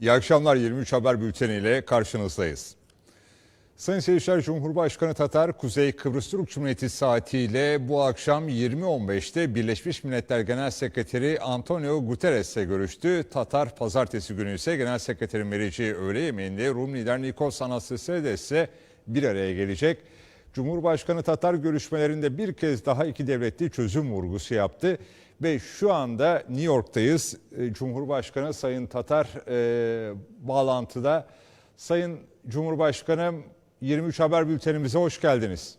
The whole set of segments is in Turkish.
İyi akşamlar 23 Haber Bülteni ile karşınızdayız. Sayın seyirciler Cumhurbaşkanı Tatar Kuzey Kıbrıs Türk Cumhuriyeti saatiyle bu akşam 20.15'te Birleşmiş Milletler Genel Sekreteri Antonio Guterres'le görüştü. Tatar pazartesi günü ise Genel Sekreterin vereceği öğle yemeğinde Rum lider Nikos Anastasiadis ile bir araya gelecek. Cumhurbaşkanı Tatar görüşmelerinde bir kez daha iki devletli çözüm vurgusu yaptı. Ve şu anda New York'tayız. E, Cumhurbaşkanı Sayın Tatar e, bağlantıda. Sayın Cumhurbaşkanım 23 Haber Bültenimize hoş geldiniz.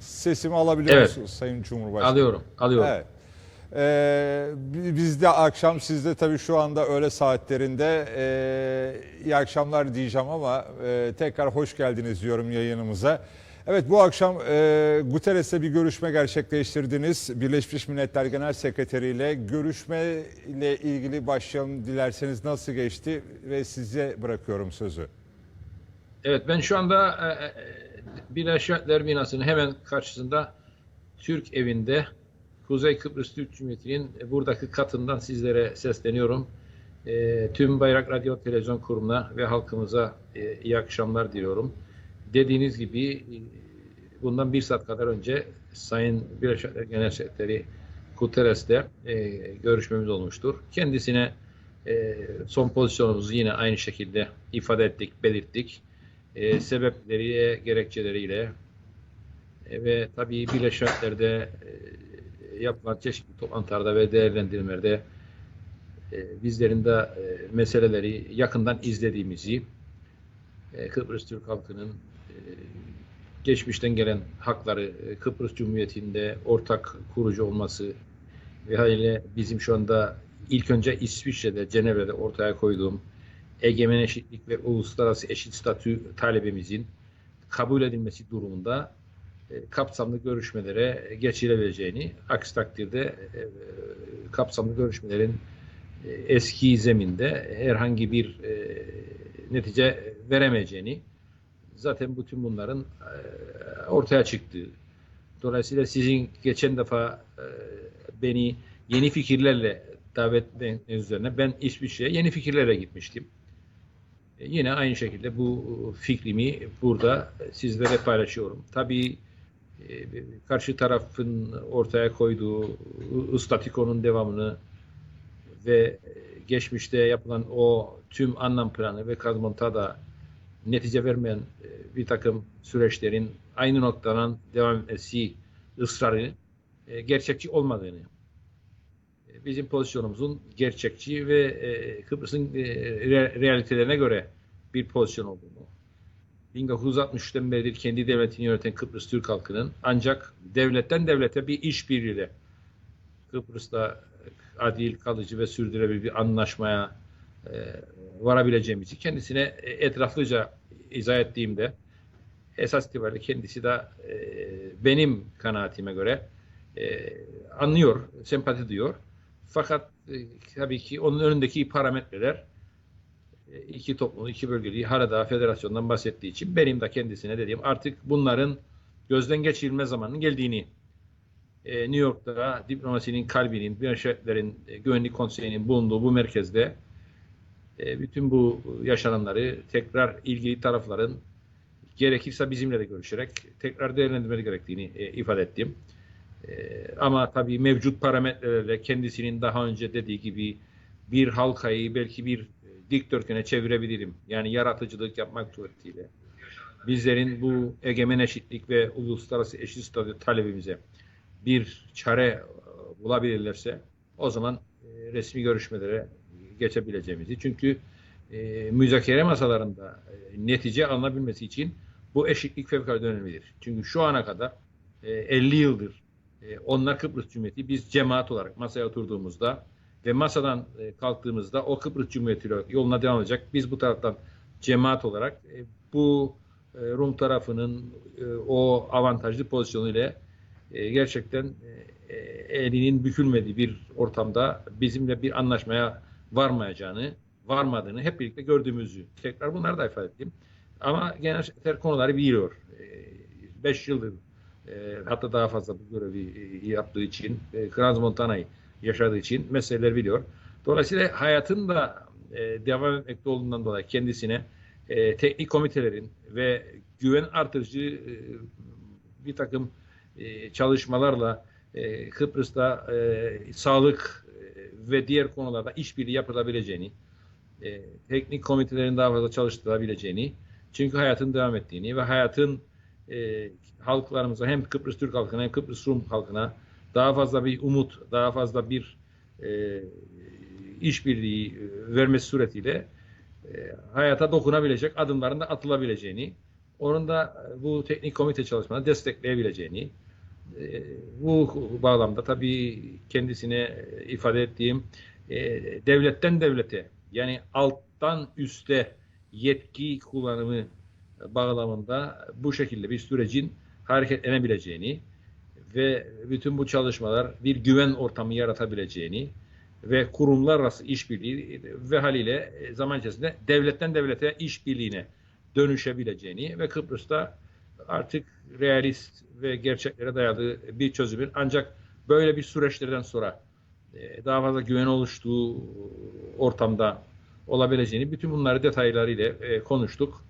Sesimi alabiliyor Evet. musunuz Sayın Cumhurbaşkanım? Alıyorum, alıyorum. Evet. Ee, bi- biz de akşam sizde tabii şu anda öğle saatlerinde e, iyi akşamlar diyeceğim ama e, tekrar hoş geldiniz diyorum yayınımıza. Evet bu akşam e, Guterres'le bir görüşme gerçekleştirdiniz. Birleşmiş Milletler Genel Sekreteri ile görüşmeyle ilgili başlayalım dilerseniz nasıl geçti ve size bırakıyorum sözü. Evet, ben şu anda e, e, Birleşmiş Milletler binasının hemen karşısında Türk evinde Kuzey Kıbrıs Türk Cumhuriyeti'nin buradaki katından sizlere sesleniyorum. E, tüm Bayrak Radyo Televizyon Kurumu'na ve halkımıza e, iyi akşamlar diliyorum. Dediğiniz gibi bundan bir saat kadar önce Sayın Birleşmiş Milletler Genel Sekreteri Guterres'le e, görüşmemiz olmuştur. Kendisine e, son pozisyonumuzu yine aynı şekilde ifade ettik, belirttik. E, sebepleriyle, gerekçeleriyle e, ve tabii Birleşmiş Milletler'de e, yapılan çeşitli toplantılarda ve değerlendirmelerde e, bizlerin de e, meseleleri yakından izlediğimizi, e, Kıbrıs Türk halkının geçmişten gelen hakları, e, Kıbrıs Cumhuriyeti'nde ortak kurucu olması ve haliyle bizim şu anda ilk önce İsviçre'de, Cenevre'de ortaya koyduğum egemen eşitlik ve uluslararası eşit statü talebimizin kabul edilmesi durumunda e, kapsamlı görüşmelere geçilebileceğini, aksi takdirde e, kapsamlı görüşmelerin eski zeminde herhangi bir netice veremeyeceğini, zaten bütün bunların e, ortaya çıktığı. Dolayısıyla sizin geçen defa e, beni yeni fikirlerle davet üzerine ben İsviçre'ye yeni fikirlerle gitmiştim. E, Yine aynı şekilde bu fikrimi burada sizlere paylaşıyorum. Tabii e, karşı tarafın ortaya koyduğu ıstatikonun devamını ve geçmişte yapılan o tüm anlam planı ve kazmontada netice vermeyen e, bir takım süreçlerin aynı noktadan devam etmesi ısrarı e, gerçekçi olmadığını e, bizim pozisyonumuzun gerçekçi ve Kıbrıs'ın re- realitelerine göre bir pozisyon olduğunu, 1963'ten beridir kendi devletini yöneten Kıbrıs Türk halkının ancak devletten devlete bir işbirliğiyle Kıbrıs'ta adil, kalıcı ve sürdürülebilir bir anlaşmaya varabileceğimizi kendisine e, etraflıca izah ettiğimde esas itibariyle kendisi de e, benim kanaatime göre e, anlıyor, sempati duyuyor. Fakat e, tabii ki onun önündeki parametreler e, iki toplum, iki bölgeli Haradağ Federasyonu'ndan bahsettiği için benim de kendisine dediğim artık bunların gözden geçirilme zamanının geldiğini e, New York'ta diplomasinin kalbinin, Birleşmiş Milletler'in e, Güvenlik Konseyi'nin bulunduğu bu merkezde e, bütün bu yaşananları tekrar ilgili tarafların gerekirse bizimle de görüşerek tekrar değerlendirmeli gerektiğini e, ifade ettim. E, ama tabii mevcut parametrelerle kendisinin daha önce dediği gibi bir halkayı belki bir dikdörtgene çevirebilirim. Yani yaratıcılık yapmak suretiyle. Bizlerin bu egemen eşitlik ve uluslararası eşit statü talebimize bir çare bulabilirlerse o zaman resmi görüşmelere geçebileceğimizi. Çünkü e, müzakere masalarında e, netice alınabilmesi için bu eşitlik fevkalade önemlidir. Çünkü şu ana kadar e, 50 yıldır e, onlar Kıbrıs Cumhuriyeti biz cemaat olarak masaya oturduğumuzda ve masadan e, kalktığımızda o Kıbrıs Cumhuriyeti yoluna devam edecek. Biz bu taraftan cemaat olarak e, bu e, Rum tarafının e, o avantajlı pozisyonu ile e, gerçekten e, elinin bükülmediği bir ortamda bizimle bir anlaşmaya varmayacağını, varmadığını hep birlikte gördüğümüzü tekrar bunları da ifade ettim. Ama genel sekreter konuları biliyor. 5 yıldır e, hatta daha fazla bu görevi e, yaptığı için e, Kranz Montana'yı yaşadığı için meseleler biliyor. Dolayısıyla hayatın da e, devam etmekte olduğundan dolayı kendisine e, teknik komitelerin ve güven artırıcı e, bir takım e, çalışmalarla e, Kıbrıs'ta e, sağlık ve diğer konularda işbirliği yapılabileceğini, e, teknik komitelerin daha fazla çalıştırılabileceğini, çünkü hayatın devam ettiğini ve hayatın e, halklarımıza hem Kıbrıs Türk halkına hem Kıbrıs Rum halkına daha fazla bir umut, daha fazla bir e, işbirliği e, vermesi suretiyle e, hayata dokunabilecek adımların da atılabileceğini, onun da bu teknik komite çalışmalarını destekleyebileceğini, bu bağlamda tabii kendisine e, ifade ettiğim e, devletten devlete yani alttan üste yetki kullanımı bağlamında bu şekilde bir sürecin hareketlenebileceğini ve bütün bu çalışmalar bir güven ortamı yaratabileceğini ve kurumlar arası işbirliği ve haliyle zaman içerisinde devletten devlete işbirliğine dönüşebileceğini ve Kıbrıs'ta artık realist ve gerçeklere dayalı bir çözümün ancak böyle bir süreçlerden sonra e, daha fazla güven oluştuğu ortamda olabileceğini bütün bunları detaylarıyla e, konuştuk.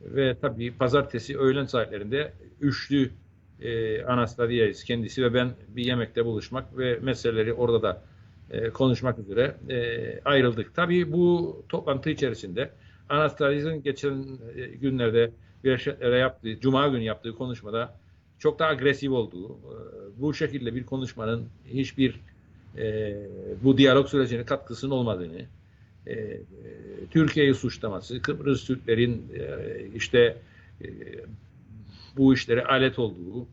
Ve tabii pazartesi öğlen saatlerinde üçlü e, Anastasiades kendisi ve ben bir yemekte buluşmak ve meseleleri orada da e, konuşmak üzere e, ayrıldık. Tabii bu toplantı içerisinde Anastasiades'in geçen e, günlerde Birleşik yaptığı, Cuma günü yaptığı konuşmada çok daha agresif olduğu, e, bu şekilde bir konuşmanın hiçbir e, bu diyalog sürecine katkısının olmadığını, e, Türkiye'yi suçlaması, Kıbrıs Türklerin e, işte e, bu işlere alet olduğu,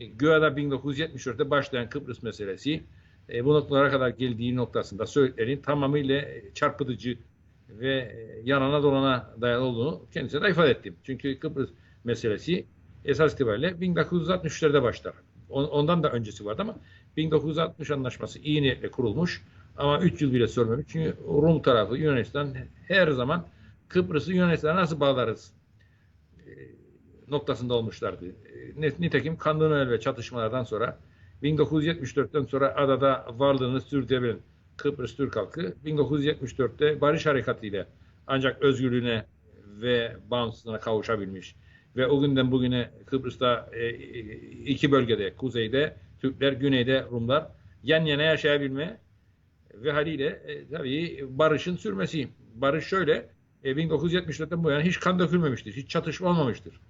e, güya da 1974'te başlayan Kıbrıs meselesi e, bu noktalara kadar geldiği noktasında söylediklerin tamamıyla çarpıtıcı ve e, yanana dolana dayalı olduğunu kendisine de ifade ettim. Çünkü Kıbrıs meselesi esas itibariyle 1963'lerde başlar. On- Ondan da öncesi vardı ama 1960 anlaşması iyi niyetle kurulmuş ama 3 yıl bile sürmemiş. Çünkü Rum tarafı Yunanistan her zaman Kıbrıs'ı Yunanistan'a nasıl bağlarız e, noktasında olmuşlardı. E, Nitekim Kandınöl ve çatışmalardan sonra 1974'ten sonra adada varlığını sürdürebilen Kıbrıs Türk halkı 1974'te barış harekatıyla ancak özgürlüğüne ve bağımsızlığına kavuşabilmiş. Ve o günden bugüne Kıbrıs'ta e, iki bölgede, kuzeyde Türkler, güneyde Rumlar yan yana yaşayabilme ve haliyle e, tabii barışın sürmesi. Barış şöyle, e, 1974'ten bu yana hiç kan dökülmemiştir, hiç çatışma olmamıştır.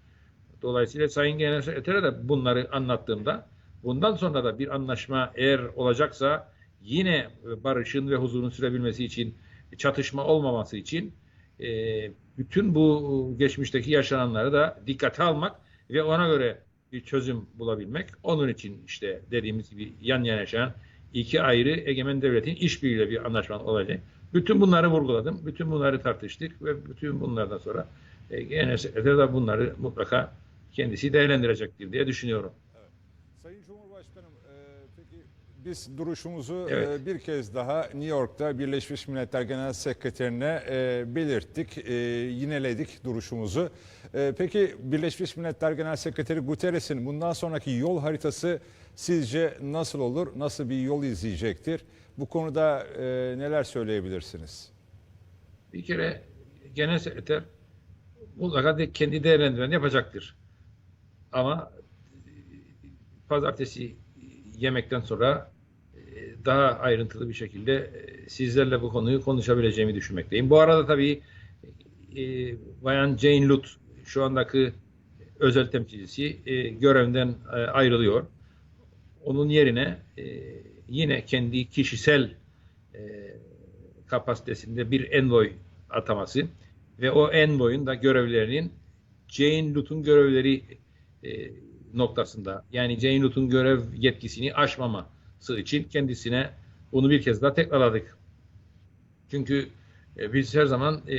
Dolayısıyla Sayın Genel Sekreter'e de bunları anlattığımda bundan sonra da bir anlaşma eğer olacaksa yine barışın ve huzurun sürebilmesi için, çatışma olmaması için e, bütün bu geçmişteki yaşananları da dikkate almak ve ona göre bir çözüm bulabilmek. Onun için işte dediğimiz gibi yan yana yaşayan iki ayrı egemen devletin işbirliğiyle bir anlaşma olacak. Bütün bunları vurguladım. Bütün bunları tartıştık ve bütün bunlardan sonra e, genel sekreter de bunları mutlaka kendisi değerlendirecektir diye düşünüyorum. Sayın Cumhurbaşkanım, e, biz duruşumuzu Evet. e, bir kez daha New York'ta Birleşmiş Milletler Genel Sekreterine e, belirttik, e, yineledik duruşumuzu. Peki Birleşmiş Milletler Genel Sekreteri Guterres'in bundan sonraki yol haritası sizce nasıl olur, nasıl bir yol izleyecektir? Bu konuda neler söyleyebilirsiniz? Bir kere genel sekreter mutlaka kendi değerlendirmeni yapacaktır. Ama pazartesi yemekten sonra daha ayrıntılı bir şekilde e, sizlerle bu konuyu konuşabileceğimi düşünmekteyim. Bu arada tabii e, Bayan Jane Lut şu andaki özel temsilcisi e, görevinden e, ayrılıyor. Onun yerine e, yine kendi kişisel e, kapasitesinde bir envoy ataması ve o envoyun da görevlerinin Jane Lut'un görevleri e, noktasında yani Jane Lut'un görev yetkisini aşmaması için kendisine bunu bir kez daha tekrarladık. Çünkü e, biz her zaman e,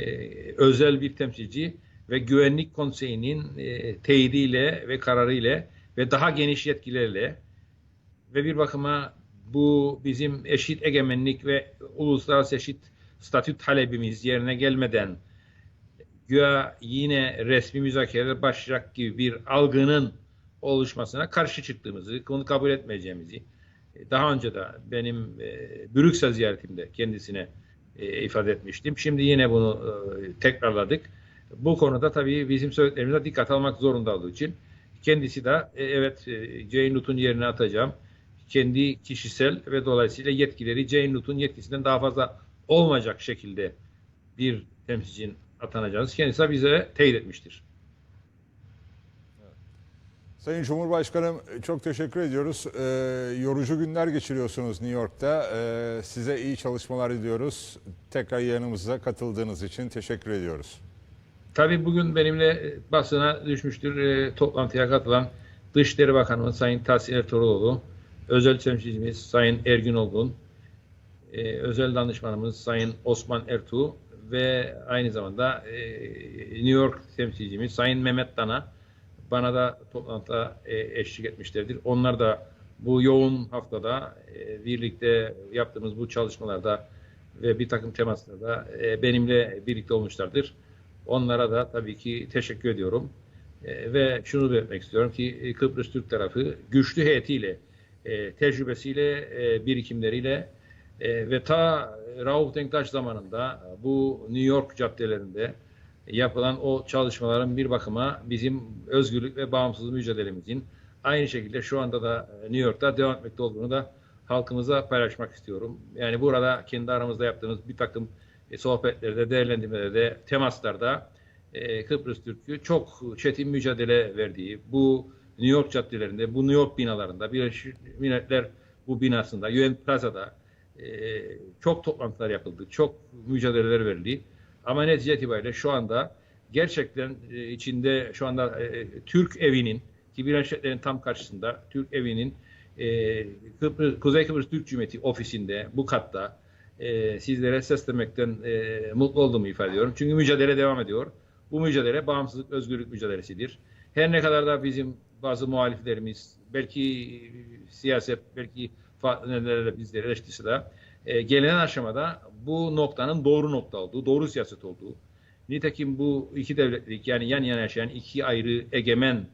özel bir temsilci ve Güvenlik Konseyi'nin e, teyidiyle ve kararıyla ve daha geniş yetkilerle ve bir bakıma bu bizim eşit egemenlik ve uluslararası eşit statü talebimiz yerine gelmeden güya yine resmi müzakereler başlayacak gibi bir algının oluşmasına karşı çıktığımızı, bunu kabul etmeyeceğimizi daha önce de benim e, Brüksel ziyaretimde kendisine e, ifade etmiştim. Şimdi yine bunu e, tekrarladık. Bu konuda tabii bizim söylediklerimize dikkat almak zorunda olduğu için kendisi de e, evet e, Jane Nut'un yerine atacağım. Kendi kişisel ve dolayısıyla yetkileri Jane Nut'un yetkisinden daha fazla olmayacak şekilde bir temsilcinin atanacağız. Kendisi bize teyit etmiştir. Sayın Cumhurbaşkanım çok teşekkür ediyoruz. Ee, yorucu günler geçiriyorsunuz New York'ta. Ee, size iyi çalışmalar diliyoruz. Tekrar yayınımıza katıldığınız için teşekkür ediyoruz. Tabii bugün benimle e, basına düşmüştür e, toplantıya katılan Dışişleri Bakanımız Sayın Tahsin Ertuğrul özel temsilcimiz Sayın Ergün Olgun, e, özel danışmanımız Sayın Osman Ertuğ ve aynı zamanda e, New York temsilcimiz Sayın Mehmet Dana bana da toplantıda e, eşlik etmişlerdir. Onlar da bu yoğun haftada e, birlikte yaptığımız bu çalışmalarda ve bir takım temaslarda e, benimle birlikte olmuşlardır. Onlara da tabii ki teşekkür ediyorum. E, ve şunu belirtmek istiyorum ki e, Kıbrıs Türk tarafı güçlü heyetiyle, e, tecrübesiyle, e, birikimleriyle e, ve ta Rauf Denktaş zamanında bu New York caddelerinde yapılan o çalışmaların bir bakıma bizim özgürlük ve bağımsızlık mücadelemizin aynı şekilde şu anda da New York'ta devam etmekte olduğunu da halkımıza paylaşmak istiyorum. Yani burada kendi aramızda yaptığımız bir takım e, sohbetlerde, değerlendirmelerde, temaslarda e, Kıbrıs Türk'ü çok çetin mücadele verdiği, bu New York caddelerinde, bu New York binalarında, Birleşmiş Milletler bu binasında, UN Plaza'da e, çok toplantılar yapıldı, çok mücadeleler verildi. Ama netice itibariyle şu anda gerçekten e, içinde şu anda e, Türk evinin ki Birleşmiş Milletler'in tam karşısında Türk evinin e, Kıbrıs, Kuzey Kıbrıs Türk Cumhuriyeti ofisinde bu katta e, sizlere seslenmekten e, mutlu olduğumu ifade ediyorum. Çünkü mücadele devam ediyor. Bu mücadele bağımsızlık, özgürlük mücadelesidir. Her ne kadar da bizim bazı muhaliflerimiz, belki siyaset, belki farklı nedenlerle bizleri eleştirse de e, gelinen aşamada bu noktanın doğru nokta olduğu, doğru siyaset olduğu, nitekim bu iki devletlik yani yan yana yaşayan iki ayrı egemen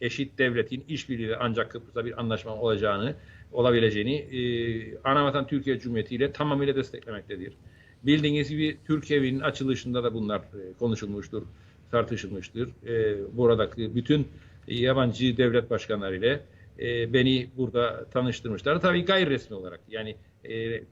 eşit devletin işbirliğiyle ancak Kıbrıs'ta bir anlaşma olacağını, olabileceğini e, Anavatan Türkiye Cumhuriyeti ile tamamıyla desteklemektedir. Bildiğiniz gibi Türkiye'nin açılışında da bunlar e, konuşulmuştur, tartışılmıştır. E, buradaki bütün yabancı devlet başkanları ile e, beni burada tanıştırmışlar. Tabii gayri resmi olarak yani e,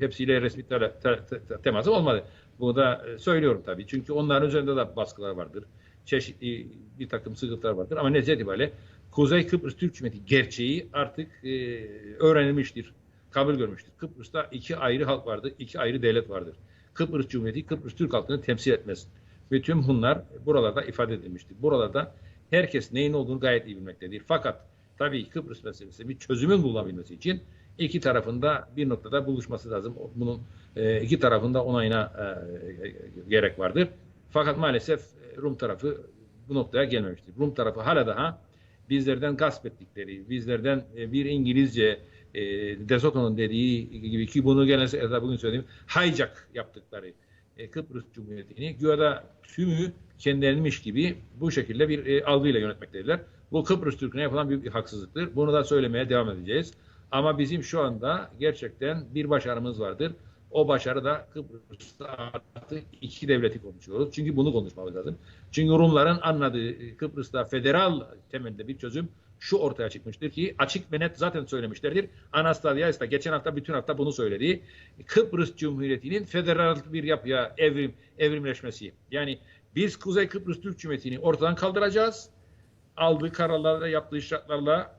hepsiyle resmi te- te- te- temasım olmadı. Bunu da e, söylüyorum tabii. Çünkü onların üzerinde de baskılar vardır. Çeşitli bir takım sıkıntılar vardır. Ama netice itibariyle Kuzey Kıbrıs Türk Cumhuriyeti gerçeği artık e, öğrenilmiştir. Kabul görmüştür. Kıbrıs'ta iki ayrı halk vardır. iki ayrı devlet vardır. Kıbrıs Cumhuriyeti Kıbrıs Türk halkını temsil etmez. Tüm bunlar buralarda ifade edilmiştir. Buralarda herkes neyin olduğunu gayet iyi bilmektedir. Fakat tabii Kıbrıs meselesi bir çözümün bulunabilmesi için iki tarafında bir noktada buluşması lazım. Bunun e, iki tarafında onayına e, gerek vardır. Fakat maalesef Rum tarafı bu noktaya gelmemiştir. Rum tarafı hala daha bizlerden gasp ettikleri, bizlerden e, bir İngilizce e, De Soto'nun dediği gibi ki bunu gene bugün söyleyeyim hijack yaptıkları e, Kıbrıs Cumhuriyeti'ni güya tümü kendilerinmiş gibi bu şekilde bir e, algıyla yönetmektedirler. Bu Kıbrıs Türk'üne yapılan büyük bir haksızlıktır. Bunu da söylemeye devam edeceğiz. Ama bizim şu anda gerçekten bir başarımız vardır. O başarı da Kıbrıs'ta artık iki devleti konuşuyoruz. Çünkü bunu konuşmamız lazım. Çünkü Rumların anladığı Kıbrıs'ta federal temelde bir çözüm şu ortaya çıkmıştır ki açık ve net zaten söylemişlerdir. Anastasiadis da geçen hafta bütün hafta bunu söyledi. Kıbrıs Cumhuriyeti'nin federal bir yapıya evrim evrimleşmesi. Yani biz Kuzey Kıbrıs Türk Cumhuriyeti'ni ortadan kaldıracağız. Aldığı kararlarla, yaptığı şartlarla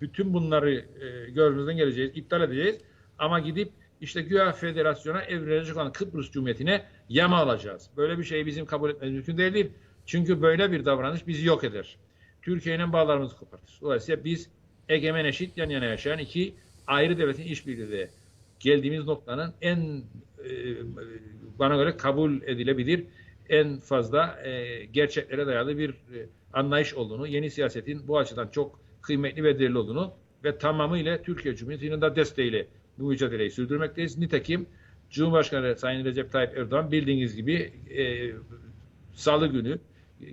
bütün bunları e, görmezden geleceğiz, iptal edeceğiz. Ama gidip işte güya federasyona evrilecek olan Kıbrıs Cumhuriyeti'ne yama alacağız. Böyle bir şeyi bizim kabul etmemiz mümkün değil. Çünkü böyle bir davranış bizi yok eder. Türkiye'nin bağlarımızı kopartır. Dolayısıyla biz egemen eşit yan yana yaşayan iki ayrı devletin işbirliğiyle geldiğimiz noktanın en e, bana göre kabul edilebilir en fazla e, gerçeklere dayalı bir e, anlayış olduğunu, yeni siyasetin bu açıdan çok kıymetli ve değerli olduğunu ve tamamıyla Türkiye Cumhuriyeti'nin de desteğiyle bu mücadeleyi sürdürmekteyiz. Nitekim Cumhurbaşkanı Sayın Recep Tayyip Erdoğan bildiğiniz gibi e, Salı günü e,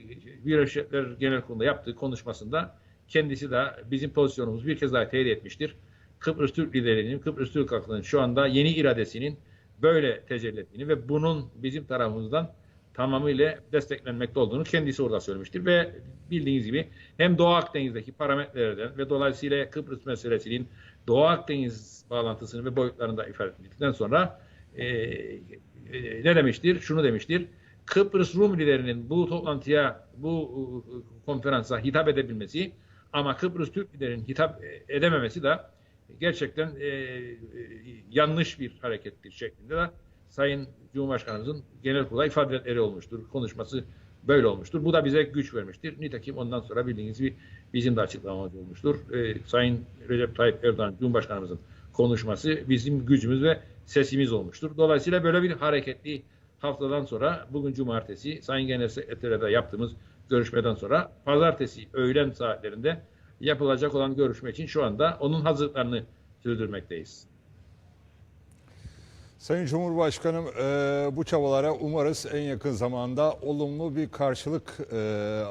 Birleşmiş Milletler Genel Kurulu'nda yaptığı konuşmasında kendisi de bizim pozisyonumuzu bir kez daha teyit etmiştir. Kıbrıs Türk liderliğinin, Kıbrıs Türk halkının şu anda yeni iradesinin böyle tecelli ettiğini ve bunun bizim tarafımızdan tamamıyla desteklenmekte olduğunu kendisi orada söylemiştir. Ve bildiğiniz gibi hem Doğu Akdeniz'deki parametrelerden ve dolayısıyla Kıbrıs meselesinin Doğu Akdeniz bağlantısını ve boyutlarını da ifade ettikten sonra e, e, ne demiştir? Şunu demiştir. Kıbrıs Rum liderinin bu toplantıya, bu e, konferansa hitap edebilmesi ama Kıbrıs Türk liderinin hitap edememesi de gerçekten e, e, yanlış bir harekettir şeklinde de Sayın Cumhurbaşkanımızın genel kurula ifadeleri olmuştur. Konuşması böyle olmuştur. Bu da bize güç vermiştir. Nitekim ondan sonra bildiğiniz gibi bizim de açıklamamız olmuştur. E, Sayın Recep Tayyip Erdoğan Cumhurbaşkanımızın konuşması bizim gücümüz ve sesimiz olmuştur. Dolayısıyla böyle bir hareketli haftadan sonra bugün cumartesi Sayın Genel Sekreter'e yaptığımız görüşmeden sonra pazartesi öğlen saatlerinde yapılacak olan görüşme için şu anda onun hazırlıklarını sürdürmekteyiz. Sayın Cumhurbaşkanım e, bu çabalara umarız en yakın zamanda olumlu bir karşılık e,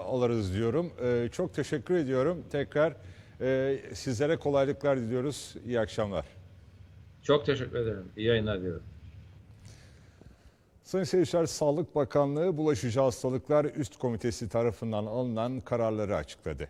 alırız diyorum. E, çok teşekkür ediyorum. Tekrar sizlere kolaylıklar diliyoruz. İyi akşamlar. Çok teşekkür ederim. İyi yayınlar diliyorum. Sayın seyirciler, Sağlık Bakanlığı Bulaşıcı Hastalıklar Üst Komitesi tarafından alınan kararları açıkladı.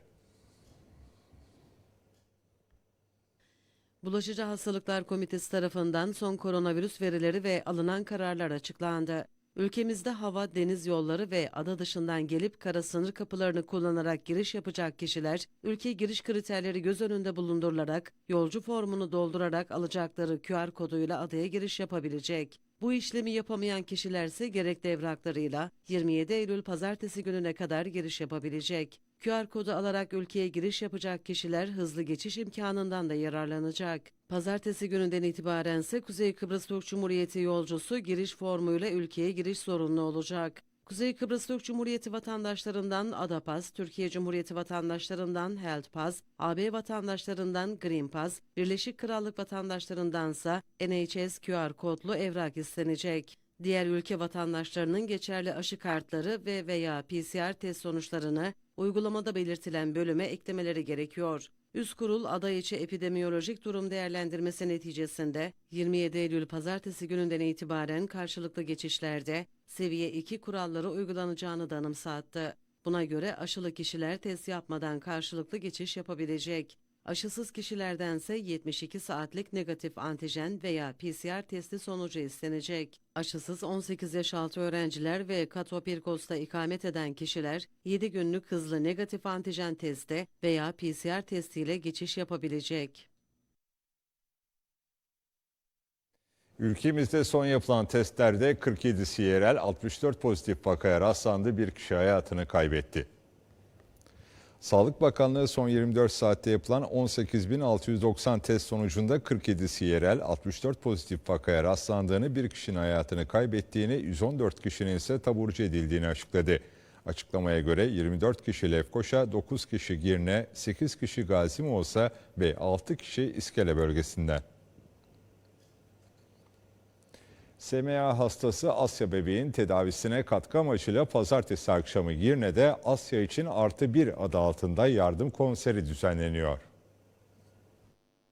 Bulaşıcı Hastalıklar Komitesi tarafından son koronavirüs verileri ve alınan kararlar açıklandı. Ülkemizde hava, deniz yolları ve ada dışından gelip kara sınır kapılarını kullanarak giriş yapacak kişiler, ülke giriş kriterleri göz önünde bulundurularak, yolcu formunu doldurarak alacakları QR koduyla adaya giriş yapabilecek. Bu işlemi yapamayan kişilerse gerekli evraklarıyla 27 Eylül pazartesi gününe kadar giriş yapabilecek. QR kodu alarak ülkeye giriş yapacak kişiler hızlı geçiş imkanından da yararlanacak. Pazartesi gününden itibaren ise Kuzey Kıbrıs Türk Cumhuriyeti yolcusu giriş formuyla ülkeye giriş zorunlu olacak. Kuzey Kıbrıs Türk Cumhuriyeti vatandaşlarından Adapas, Türkiye Cumhuriyeti vatandaşlarından Health Pass, AB vatandaşlarından Green Pass, Birleşik Krallık vatandaşlarındansa NHS QR kodlu evrak istenecek. Diğer ülke vatandaşlarının geçerli aşı kartları ve veya PCR test sonuçlarını uygulamada belirtilen bölüme eklemeleri gerekiyor. Üst kurul aday içi epidemiyolojik durum değerlendirmesi neticesinde 27 Eylül pazartesi gününden itibaren karşılıklı geçişlerde seviye 2 kuralları uygulanacağını da anımsattı. Buna göre aşılı kişiler test yapmadan karşılıklı geçiş yapabilecek. Aşısız kişilerdense 72 saatlik negatif antijen veya PCR testi sonucu istenecek. Aşısız 18 yaş altı öğrenciler ve Katopirkos'ta ikamet eden kişiler 7 günlük hızlı negatif antijen teste veya PCR testiyle geçiş yapabilecek. Ülkemizde son yapılan testlerde 47 yerel 64 pozitif vakaya rastlandı. Bir kişi hayatını kaybetti. Sağlık Bakanlığı son 24 saatte yapılan 18.690 test sonucunda 47 yerel 64 pozitif vakaya rastlandığını, bir kişinin hayatını kaybettiğini, 114 kişinin ise taburcu edildiğini açıkladı. Açıklamaya göre 24 kişi Lefkoşa, 9 kişi Girne, 8 kişi Gazi ve 6 kişi İskele bölgesinden. SMA hastası Asya bebeğin tedavisine katkı amacıyla pazartesi akşamı Girne'de Asya için artı bir adı altında yardım konseri düzenleniyor.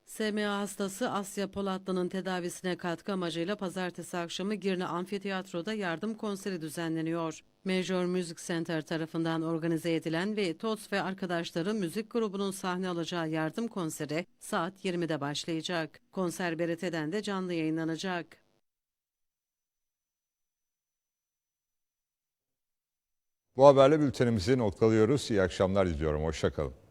SMA hastası Asya Polatlı'nın tedavisine katkı amacıyla pazartesi akşamı Girne Amfiteyatro'da yardım konseri düzenleniyor. Major Music Center tarafından organize edilen ve Tots ve arkadaşları müzik grubunun sahne alacağı yardım konseri saat 20'de başlayacak. Konser BRT'den de canlı yayınlanacak. Bu haberle bültenimizi noktalıyoruz. İyi akşamlar diliyorum. Hoşçakalın.